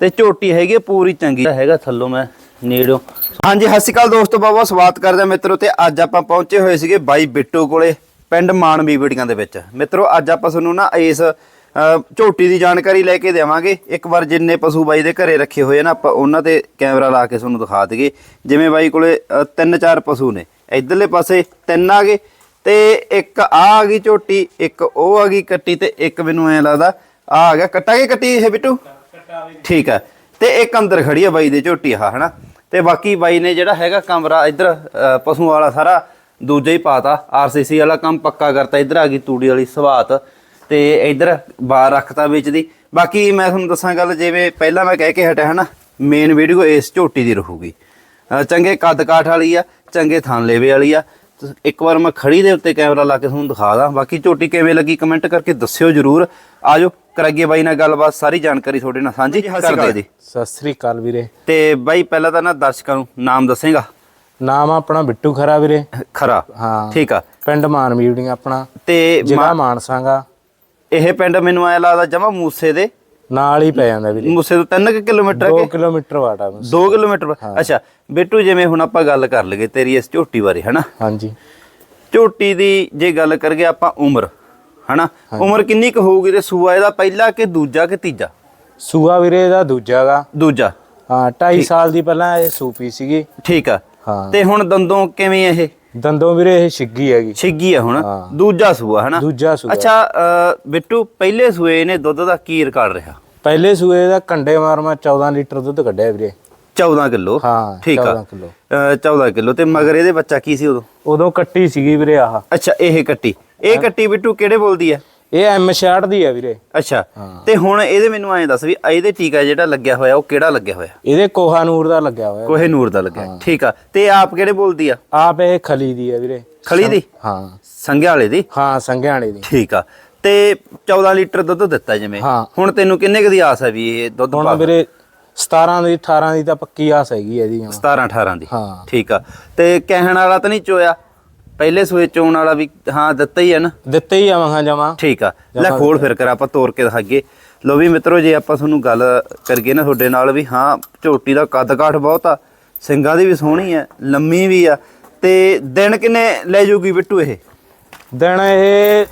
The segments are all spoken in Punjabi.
ਤੇ ਝੋਟੀ ਹੈਗੀ ਆ, ਪੂਰੀ ਚੰਗੀ। ਹੈਗਾ ਥੱਲੋਂ ਮੈਂ ਨੇੜੋਂ ਹਾਂਜੀ, ਸਤਿ ਸ਼੍ਰੀ ਅਕਾਲ ਦੋਸਤੋ ਬਾਬਾ ਬਹੁਤ ਸਵਾਗਤ ਕਰਦੇ ਹਾਂ ਮਿੱਤਰੋ ਤੇ ਅੱਜ ਆਪਾਂ ਪਹੁੰਚੇ ਹੋਏ ਸੀਗੇ ਬਾਈ ਬਿੱਟੂ ਕੋਲੇ, ਪਿੰਡ ਮਾਨਵੀ ਬੀੜੀਆਂ ਦੇ ਵਿੱਚ। ਮਿੱਤਰੋ, ਅੱਜ ਆਪਾਂ ਤੁਹਾਨੂੰ ਨਾ ਇਸ ਝੋਟੀ ਦੀ ਜਾਣਕਾਰੀ ਲੈ ਕੇ ਦੇਵਾਂਗੇ। ਇੱਕ ਵਾਰ ਜਿੰਨੇ ਪਸ਼ੂ ਬਾਈ ਦੇ ਘਰੇ ਰੱਖੇ ਹੋਏ ਨਾ, ਆਪਾਂ ਉਹਨਾਂ ਤੇ ਕੈਮਰਾ ਲਾ ਕੇ ਤੁਹਾਨੂੰ ਦਿਖਾ ਦਈਏ। ਜਿਵੇਂ ਬਾਈ ਕੋਲੇ ਤਿੰਨ ਚਾਰ ਪਸ਼ੂ ਨੇ। ਇਧਰਲੇ ਪਾਸੇ ਤਿੰਨ ਆ ਗਏ ਤੇ ਇੱਕ ਆ ਆ ਗਈ ਝੋਟੀ, ਇੱਕ ਉਹ ਆ ਗਈ ਕੱਟੀ ਤੇ ਇੱਕ ਮੈਨੂੰ ਐ ਲੱਗਦਾ ਆ ਆ ਗਿਆ। ਕੱਟਾਂਗੇ ਕੱਟੀ ਇਹ ਬਿੱਟੂ? ਠੀਕ ਹੈ। ਤੇ ਇੱਕ ਅੰਦਰ ਖੜੀ ਆ ਬਾਈ ਦੇ ਝੋਟੀ ਆ ਹਨਾ? ਤੇ ਬਾਕੀ ਬਾਈ ਨੇ ਜਿਹੜਾ ਹੈਗਾ ਕਮਰਾ ਇੱਧਰ ਪਸ਼ੂ ਵਾਲਾ ਸਾਰਾ ਦੂਜਾ ਹੀ ਪਾਤਾ। ਆਰਸੀਸੀ ਵਾਲਾ ਕੰਮ ਪੱਕਾ ਕਰਤਾ, ਇੱਧਰ ਆ ਗਈ ਤੂੜੀ ਵਾਲੀ ਸਵਾਤ। ਤੇ ਇੱਧਰ ਬਾਹਰ ਰੱਖਤਾ ਵਿੱਚ ਦੀ। ਬਾਕੀ ਮੈਂ ਤੁਹਾਨੂੰ ਦੱਸਾਂ ਗੱਲ, ਜਿਵੇਂ ਪਹਿਲਾਂ ਮੈਂ ਕਹਿ ਕੇ ਹਟਿਆ, ਹਨਾ? ਮੇਨ ਵੀਡੀਓ ਇਸ ਝੋਟੀ ਦੀ ਰਹੂਗੀ। ਚੰਗੇ ਕੱਦ ਕਾਠ ਵਾਲੀ ਆ, ਚੰਗੇ ਥਣ ਲੇਵੇ ਵਾਲੀ ਆ। ਤੇ ਇੱਕ ਵਾਰ ਮੈਂ ਖੜੀ ਦੇ ਉੱਤੇ ਕੈਮਰਾ ਲਾ ਕੇ ਤੁਹਾਨੂੰ ਦਿਖਾ ਦਾਂ। ਬਾਕੀ ਝੋਟੀ ਕਿਵੇਂ ਲੱਗੀ ਕਮੈਂਟ ਕਰਕੇ ਦੱਸਿਓ ਜਰੂਰ। ਆਜੋ ਕਰਾਈਏ ਬਾਈ ਨਾਲ ਗੱਲਬਾਤ ਸਾਰੀ ਜਾਣਕਾਰੀ ਤੁਹਾਡੇ ਨਾਲ ਸਾਂਝੀ ਕਰਦੇ ਜੀ। ਸਤਿ ਸ੍ਰੀ ਅਕਾਲ ਵੀਰੇ। ਤੇ ਬਾਈ ਪਹਿਲਾਂ ਤਾਂ ਨਾ ਦਰਸ਼ਕਾਂ ਨੂੰ ਨਾਮ ਦੱਸੇਗਾ? ਨਾਮ ਆਪਣਾ ਬਿੱਟੂ ਖਰਾ ਵੀਰੇ। ਖਰਾ ਹਾਂ। ਠੀਕ ਆ। ਪਿੰਡ ਮਾਨਮੀੜੀਆਂ ਆਪਣਾ। ਤੇ ਜ਼ਿਲ੍ਹਾ ਮਾਨਸਾਗਾ। ਇਹ ਪਿੰਡ ਮੈਨੂੰ ਐ ਲੱਗਦਾ ਜਮਾ ਮੂਸੇ ਦੇ। ਨਾਲ ਹੀ ਪੈ ਜਾਂਦਾ ਵੀਰੇ। ਮੂਸੇ ਤੋਂ 3 ਕਿਲੋਮੀਟਰ 2 ਕੇ ਕਿਲੋਮੀਟਰ ਵਾਟਾ ਬਸ। 2 ਕਿਲੋਮੀਟਰ ਅੱਛਾ ਬਿੱਟੂ ਜਿਵੇਂ ਹੁਣ ਆਪਾਂ ਗੱਲ ਕਰ ਲਈਏ ਤੇਰੀ ਇਸ ਝੋਟੀ ਬਾਰੇ ਹਨਾ? ਹਾਂਜੀ। ਝੋਟੀ ਦੀ ਜੇ ਗੱਲ ਕਰਗੇ ਆਪਾਂ ਉਮਰ ਹਨਾ? ਉਮਰ ਕਿੰਨੀ ਕੁ ਹੋਊਗੀ ਤੇ ਸੂਆ ਇਹਦਾ ਪਹਿਲਾ ਕਿ ਦੂਜਾ ਕਿ ਤੀਜਾ? ਸੂਆ ਵੀਰੇ ਦਾ ਦੂਜਾ ਗਾ। ਦੂਜਾ। ਹਾਂ 2.5 ਸਾਲ ਦੀ ਪਹਿਲਾਂ ਇਹ ਸੂਪੀ ਸੀਗੀ। ਠੀਕ ਆ। ਹਾਂ। ਤੇ ਹੁਣ ਦੰਦੋਂ ਕਿਵੇਂ ਇਹ? ਦੰਦੋਂ ਵੀਰੇ ਇਹ ਛਿੱਗੀ ਹੈਗੀ। ਛਿੱਗੀ ਆ ਹੁਣ। ਦੂਜਾ ਸੂਆ ਹਨਾ? ਦੂਜਾ ਸੂਆ। ਅੱਛਾ ਬਿੱਟੂ ਪਹਿਲੇ ਸੂਏ ਨੇ ਦੁੱਧ ਦਾ ਕੀ ਰਿਕਾਰਡ ਰਿਹਾ? ਪਹਿਲੇ ਸੂਏ ਦਾ ਕੰਡੇ ਮਾਰਮਾ 14 ਲੀਟਰ ਦੁੱਧ ਕੱਢਿਆ ਵੀਰੇ। 14 ਕਿਲੋ? ਹਾਂ ਠੀਕ ਆ। 14 ਕਿਲੋ। ਅ, 14 ਕਿਲੋ। ਤੇ ਮਗਰ ਇਹਦੇ ਬੱਚਾ ਕੀ ਸੀ ਉਦੋਂ? ਉਦੋਂ ਕੱਟੀ ਸੀਗੀ ਵੀਰੇ ਆਹ। ਅੱਛਾ ਇਹ ਕੱਟੀ। ਇਹ ਕੱਟੀ ਬਿੱਟੂ ਕਿਹੜੇ ਬੋਲਦੀ ਆ? ਇਹ ਐਮ 66 ਦੀ ਆ ਵੀਰੇ। ਅੱਛਾ। ਹਾਂ। ਤੇ ਹੁਣ ਇਹਦੇ ਮੈਨੂੰ ਐਂ ਦੱਸ ਵੀ ਇਹਦੇ ਟੀਕਾ ਜਿਹੜਾ ਲੱਗਿਆ ਹੋਇਆ ਉਹ ਕਿਹੜਾ ਲੱਗਿਆ ਹੋਇਆ? ਇਹਦੇ ਕੋਹਾ ਨੂਰ ਦਾ ਲੱਗਿਆ ਹੋਇਆ। ਕੋਹੇ ਨੂਰ ਦਾ ਲੱਗਿਆ। ਠੀਕ ਆ। ਤੇ ਆਪ ਕਿਹੜੇ ਬੋਲਦੀ ਆ? ਆਪ ਇਹ ਖਲੀ ਦੀ ਆ ਵੀਰੇ। ਖਲੀ ਦੀ? ਹਾਂ। ਸੰਘਿਆਲੇ ਦੀ? ਹਾਂ ਸੰਘਿਆਣੇ ਦੀ। ਠੀਕ ਆ। ਤੇ 14 ਲੀਟਰ ਦੁੱਧ ਦਿੱਤਾ ਜਿਵੇਂ। ਹਾਂ। ਹੁਣ ਤੈਨੂੰ ਕਿੰਨੇ ਕੁ ਦੀ ਆਸ ਹੈ ਵੀ ਇਹ ਦੁੱਧ ਹੁਣ ਵੀਰੇ 17 ਦੀ 18 ਦੀ ਤਾਂ ਪੱਕੀ ਆਸ ਹੈਗੀ ਇਹਦੀ ਹੁਣ। 17 18 ਦੀ। ਹਾਂ। ਠੀਕ ਆ। ਤੇ ਕਹਿਣ ਵਾਲਾ ਤਾਂ ਨਹੀਂ ਚੋਇਆ? ਪਹਿਲੇ ਸੂਏ ਚੋਣ ਵਾਲਾ ਵੀ ਹਾਂ ਦਿੱਤਾ ਹੀ ਹੈ ਨਾ। ਦਿੱਤੇ ਹੀ ਆਵਾਂਗਾ ਜਮਾ। ਠੀਕ ਆ। ਲੈ ਖੋਲ ਫਿਰ ਕਰ ਆਪਾਂ ਤੋੜ ਕੇ ਦਿਖਾਈਏ। ਲੋ ਵੀ ਮਿੱਤਰੋ ਜੇ ਆਪਾਂ ਤੁਹਾਨੂੰ ਗੱਲ ਕਰਗੇ ਨਾ ਤੁਹਾਡੇ ਨਾਲ ਵੀ ਹਾਂ ਝੋਟੀ ਦਾ ਕੱਦ ਕਾਠ ਬਹੁਤ ਆ ਸਿੰਗਾਂ ਦੀ ਵੀ ਸੋਹਣੀ ਆ ਲੰਮੀ ਵੀ ਆ ਤੇ ਦਿਨ ਕਿੰਨੇ ਲੈ ਜੂਗੀ ਬਿੱਟੂ ਇਹ? ਦਿਨ ਇਹ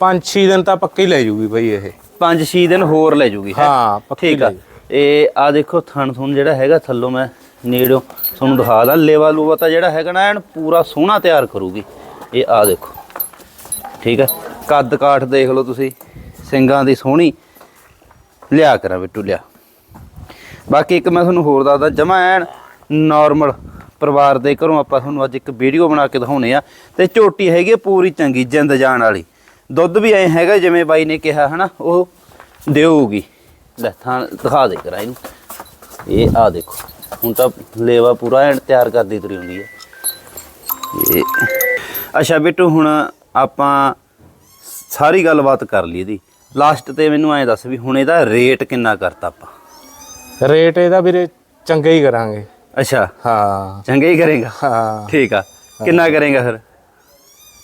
5-6 ਦਿਨ ਤਾਂ ਪੱਕੀ ਲੈ ਜੂਗੀ ਬਈ ਇਹ। 5-6 ਦਿਨ ਹੋਰ ਲੈ ਜੂਗੀ ਹੈਂ? ਹਾਂ ਠੀਕ ਆ। ਇਹ ਆ ਦੇਖੋ ਥਣ ਥੁਣ ਜਿਹੜਾ ਹੈਗਾ ਥੱਲੋਂ ਮੈਂ ਨੇੜੋਂ ਤੁਹਾਨੂੰ ਦਿਖਾ ਦਾਂ ਲੇਵਾ ਲੂਵਾ ਤਾਂ ਜਿਹੜਾ ਹੈਗਾ ਨਾ, ਐਨ ਪੂਰਾ ਸੋਹਣਾ ਤਿਆਰ ਕਰੂਗੀ। ਇਹ ਆ ਦੇਖੋ। ਠੀਕ ਹੈ? ਕੱਦ ਕਾਠ ਦੇਖ ਲਓ ਤੁਸੀਂ, ਸਿੰਗਾਂ ਦੀ ਸੋਹਣੀ। ਲਿਆ ਕਰਾਂ ਬਿੱਟੂ, ਲਿਆ। ਬਾਕੀ ਇੱਕ ਮੈਂ ਤੁਹਾਨੂੰ ਹੋਰ ਦੱਸਦਾ, ਜਮਾ ਐਨ ਨਾਰਮਲ ਪਰਿਵਾਰ ਦੇ ਘਰੋਂ ਆਪਾਂ ਤੁਹਾਨੂੰ ਅੱਜ ਇੱਕ ਵੀਡੀਓ ਬਣਾ ਕੇ ਦਿਖਾਉਨੇ ਆ। ਤੇ ਝੋਟੀ ਹੈਗੀ ਆ ਪੂਰੀ ਚੰਗੀ, ਜਿੰਦ ਜਾਣ ਵਾਲੀ। ਦੁੱਧ ਵੀ ਐ ਹੈਗਾ, ਜਿਵੇਂ ਬਾਈ ਨੇ ਕਿਹਾ, ਹਨਾ, ਉਹ ਦੇਊਗੀ। ਲੈ, ਥਾਂ ਦਿਖਾ ਦੇ ਕਰਾਂ ਇਹਨੂੰ। ਇਹ ਆ ਦੇਖੋ। ਹੁਣ ਤਾਂ ਲੇਵਾ ਪੂਰਾ ਐਨ ਤਿਆਰ ਕਰਦੀ ਤੁਰੀ ਹੁੰਦੀ ਹੈ ਇਹ ਅੱਛਾ ਬਿੱਟੂ ਹੁਣ ਆਪਾਂ ਸਾਰੀ ਗੱਲਬਾਤ ਕਰ ਲਈ ਇਹਦੀ। ਲਾਸਟ ਤੇ ਮੈਨੂੰ ਐਂ ਦੱਸ ਵੀ ਹੁਣ ਇਹਦਾ ਰੇਟ ਕਿੰਨਾ ਕਰਤਾ ਆਪਾਂ? ਰੇਟ ਇਹਦਾ ਵੀਰੇ ਚੰਗਾ ਹੀ ਕਰਾਂਗੇ। ਅੱਛਾ। ਹਾਂ। ਚੰਗਾ ਹੀ ਕਰੇਗਾ? ਹਾਂ। ਠੀਕ ਆ। ਕਿੰਨਾ ਕਰੇਗਾ ਫਿਰ?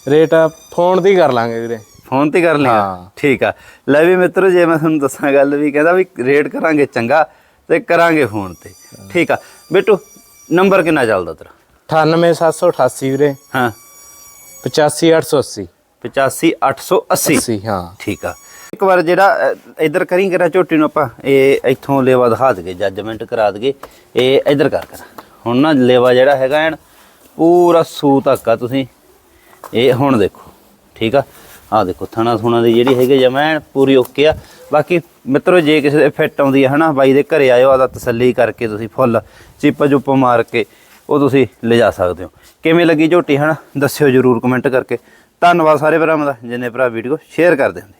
ਰੇਟ ਫੋਨ ਤੇ ਹੀ ਕਰ ਲਾਂਗੇ ਵੀਰੇ। ਫੋਨ ਤੇ ਕਰ ਹਾਂ। ਠੀਕ ਆ। ਲੈ ਵੀ ਮਿੱਤਰੋ ਜੇ ਮੈਂ ਤੁਹਾਨੂੰ ਦੱਸਾਂ ਗੱਲ ਵੀ ਕਹਿੰਦਾ ਵੀ ਰੇਟ ਕਰਾਂਗੇ ਚੰਗਾ। ਤੇ ਕਰਾਂਗੇ ਫੋਨ ਤੇ। ਠੀਕ ਆ। ਬਿੱਟੂ ਨੰਬਰ ਕਿੰਨਾ ਚੱਲਦਾ ਤੇਰਾ? 98788 ਵੀਰੇ। ਹਾਂ। 85880 85880 80 ਹਾਂ। ਠੀਕ ਆ। ਇੱਕ ਵਾਰ ਜਿਹੜਾ ਇੱਧਰ ਕਰੀ ਕਰਾ ਝੋਟੀ ਨੂੰ ਆਪਾਂ ਇਹ ਇੱਥੋਂ ਲੇਵਾ ਦਿਖਾ ਦਗੇ ਜੱਜਮੈਂਟ ਕਰਾ ਦਗੇ ਇਹ ਇੱਧਰ ਕਰ ਕਰ। ਹੁਣ ਨਾ ਲੇਵਾ ਜਿਹੜਾ ਹੈਗਾ ਐਨ ਪੂਰਾ ਸੂ ਤੱਕ ਆ ਤੁਸੀਂ। ਇਹ ਹੁਣ ਦੇਖੋ। ਠੀਕ ਆ। ਆ ਦੇਖੋ, ਥਣਾ ਥੁਣਾ ਦੀ ਜਿਹੜੀ ਹੈਗੀ ਜਮੈਨ ਪੂਰੀ ਓਕੇ ਆ। ਬਾਕੀ ਮਿੱਤਰੋ, ਜੇ ਕਿਸੇ ਦੇ ਫਿੱਟ ਆਉਂਦੀ ਹੈ ਹਨਾ, ਬਾਈ ਦੇ ਘਰੇ ਆਇਓ, ਆਦਾ ਤਸੱਲੀ ਕਰਕੇ ਤੁਸੀਂ ਫੁੱਲ ਚਿੱਪ ਚੁੱਪ ਮਾਰ ਕੇ ਉਹ ਤੁਸੀਂ ਲਿਜਾ ਸਕਦੇ ਹੋ। ਕਿਵੇਂ ਲੱਗੀ ਝੋਟੀ, ਹਨਾ, ਦੱਸਿਓ ਜਰੂਰ ਕਮੈਂਟ ਕਰਕੇ। ਧੰਨਵਾਦ ਸਾਰੇ ਭਰਾਵਾਂ ਦਾ, ਜਿੰਨੇ ਭਰਾ ਵੀਡੀਓ ਸ਼ੇਅਰ ਕਰਦੇ ਹੁੰਦੇ।